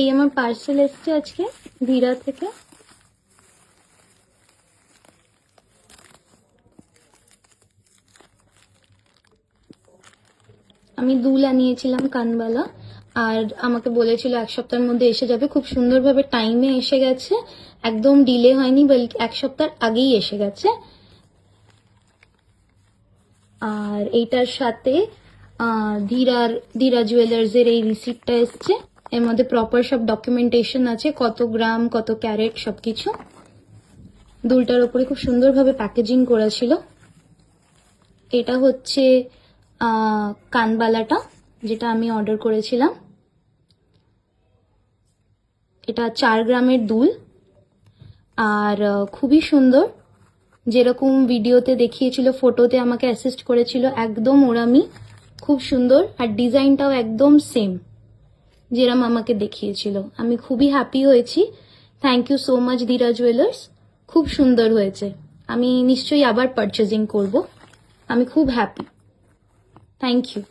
এই আমার পার্সেল এসছে আজকে ভিরা থেকে। আমি দুল আনিয়েছিলাম কানবালা, আর আমাকে বলেছিল এক সপ্তাহের মধ্যে এসে যাবে। খুব সুন্দরভাবে টাইমে এসে গেছে। একদম ডিলে হয়নি বলকি এক সপ্তাহ আগেই এসে গেছে। আর এইটার সাথে ধীরার ধীরা জুয়েলার্স এর এই রিসিপ্টটা এসছে। এর মধ্যে প্রপার সব ডকুমেন্টেশন আছে, কত গ্রাম, কত ক্যারেট সবকিছু। দুলটার উপরে খুব সুন্দরভাবে প্যাকেজিং করা ছিল এটা হচ্ছে কানবালাটা, যেটা আমি অর্ডার করেছিলাম। এটা চার গ্রামের দুল। আর খুবই সুন্দর। যেরকম ভিডিওতে দেখিয়েছিল ফটোতে আমাকে অ্যাসিস্ট করেছিল, একদম ওরামি, খুব সুন্দর। আর ডিজাইনটাও একদম সেম যেরম আমাকে দেখিয়েছিল। আমি খুবই হ্যাপি হয়েছি। Thank you so much Dhira jewellers খুব সুন্দর হয়েছে। আমি নিশ্চয়ই আবার পারচেজিং করব। আমি খুব হ্যাপি থ্যাংক ইউ